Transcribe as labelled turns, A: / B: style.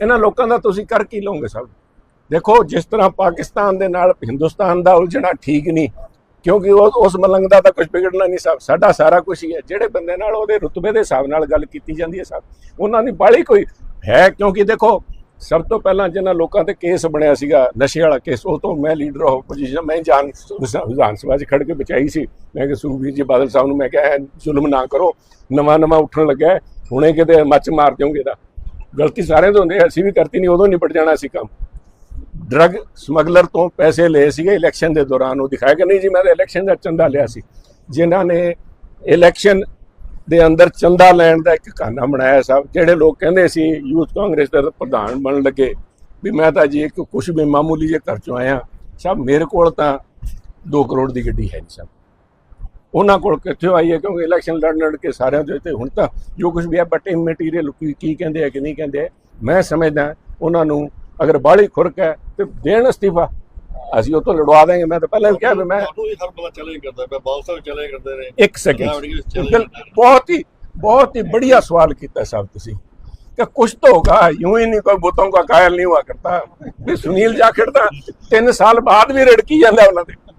A: ਇਹਨਾਂ ਲੋਕਾਂ ਦਾ ਤੁਸੀਂ ਕਰ ਕੀ ਲਓਗੇ ਸਭ? ਦੇਖੋ, ਜਿਸ ਤਰ੍ਹਾਂ ਪਾਕਿਸਤਾਨ ਦੇ ਨਾਲ ਹਿੰਦੁਸਤਾਨ ਦਾ ਉਲਝਣਾ ਠੀਕ ਨਹੀਂ, ਕਿਉਂਕਿ ਉਹ ਉਸ ਮਲੰਗ ਦਾ ਤਾਂ ਕੁਝ ਵਿਗੜਨਾ ਨਹੀਂ ਸਭ, ਸਾਡਾ ਸਾਰਾ ਕੁਝ ਹੀ ਹੈ। ਜਿਹੜੇ ਬੰਦੇ ਨਾਲ ਉਹਦੇ ਰੁਤਬੇ ਦੇ ਹਿਸਾਬ ਨਾਲ ਗੱਲ ਕੀਤੀ ਜਾਂਦੀ ਹੈ ਸਭ, ਉਹਨਾਂ ਦੀ ਬਾਲੀ ਕੋਈ ਹੈ, ਕਿਉਂਕਿ ਦੇਖੋ, ਸਭ ਤੋਂ ਪਹਿਲਾਂ ਜਿਹਨਾਂ ਲੋਕਾਂ ਤੇ ਕੇਸ ਬਣਿਆ ਸੀਗਾ, ਨਸ਼ੇ ਵਾਲਾ ਕੇਸ, ਉਹ ਤੋਂ ਮੈਂ ਲੀਡਰ ਆਫ ਪੋਜੀਸ਼ਨ ਮੈਂ ਜਾਨ, ਵਿਧਾਨ ਸਭਾ 'ਚ ਖੜ ਕੇ ਬਚਾਈ ਸੀ। ਮੈਂ ਕਿ ਸੁਖਬੀਰ ਜੀ ਬਾਦਲ ਸਾਹਿਬ ਨੂੰ ਮੈਂ ਕਿਹਾ ਜ਼ੁਲਮ ਨਾ ਕਰੋ ਨਵਾਂ ਨਵਾਂ ਉੱਠਣ ਲੱਗਾ ਹੁਣੇ ਕਿਤੇ ਮੱਚ ਮਾਰ ਦਿਓਗੇ ਦਾ ਗਲਤੀ ਸਾਰਿਆਂ ਤੋਂ ਹੁੰਦੀ ਹੈ, ਅਸੀਂ ਵੀ ਕਰਤੀ ਨਹੀਂ ਉਦੋਂ ਨਿਪਟ ਜਾਣਾ ਸੀ ਕੰਮ। ਡਰਗ ਸਮਗਲਰ ਤੋਂ ਪੈਸੇ ਲਏ ਸੀਗੇ ਇਲੈਕਸ਼ਨ ਦੇ ਦੌਰਾਨ ਉਹ ਦਿਖਾਇਆ ਕਿ ਨਹੀਂ ਜੀ ਮੈਂ ਤਾਂ ਇਲੈਕਸ਼ਨ ਦਾ ਚੰਦਾ ਲਿਆ ਸੀ। ਜਿਨ੍ਹਾਂ ਨੇ ਇਲੈਕਸ਼ਨ ਦੇ ਅੰਦਰ ਚੰਦਾ ਲੈਣ ਦਾ ਇੱਕ ਕਹਾਣਾ ਬਣਾਇਆ ਸਾਹਿਬ ਜਿਹੜੇ ਲੋਕ ਕਹਿੰਦੇ ਸੀ ਯੂਥ ਕਾਂਗਰਸ ਦਾ ਪ੍ਰਧਾਨ ਬਣਨ ਲੱਗੇ ਵੀ ਮੈਂ ਤਾਂ ਜੀ ਇੱਕ ਕੁਛ ਵੀ ਮਾਮੂਲੀ ਜੇ ਘਰ ਚੋਂ ਆਇਆ ਸਾਹਿਬ ਮੇਰੇ ਕੋਲ ਤਾਂ 2 ਕਰੋੜ ਦੀ ਗੱਡੀ ਹੈ ਨਹੀਂ ਸਭ। ਉਹਨਾਂ ਕੋਲ ਕਿੱਥੇ ਆਈ ਹੈ ਕਿਉਂਕਿ ਇਲੈਕਸ਼ਨ ਲੜ ਲੜ ਕੇ ਸਾਰਿਆਂ ਦੇ ਤੇ ਹੁਣ ਤਾਂ ਜੋ ਕੁਝ ਵੀ ਹੈ ਬਟ ਮਟੀਰੀਅਲ ਕੀ ਕੀ ਕਹਿੰਦੇ ਆ ਕਿ ਨਹੀਂ ਕਹਿੰਦੇ ਮੈਂ ਸਮਝਦਾ ਉਹਨਾਂ ਨੂੰ ਅਗਰ ਬਾਹਲੀ ਖੁਰਕ ਹੈ ਤੇ ਦੇਣ ਅਸਤੀਫਾ ਅਸੀਂ ਉਹ ਤੋਂ ਲੜਵਾ ਦੇਂਗੇ ਮੈਂ ਤਾਂ ਪਹਿਲਾਂ ਵੀ ਕਿਹਾ ਵੀ ਮੈਂ
B: ਤੁਹਾਨੂੰ ਇਹ ਹਰ ਬੰਦਾ ਚੈਲੰਜ ਕਰਦਾ ਮੈਂ ਬਾਲ ਸਾਹਿਬ ਚੈਲੰਜ ਕਰਦੇ ਨੇ
A: ਇੱਕ ਸੈਕਿੰਡ
B: ਪੰਜਾਬ ਵਿੱਚ challenge
A: ਬਿਲ-
B: करता है।
A: बहुत ही बहुत ही बढ़िया सवाल किया साहब तुसी कि कुछ तो होगा यूं ही नहीं कोई बुतों का कायल नहीं हुआ करता भी सुनील जाखड़ ਤਾਂ 3 ਸਾਲ ਬਾਅਦ ਵੀ ਰੜਕੀ ਜਾਂਦਾ ਉਹਨਾਂ ਦੇ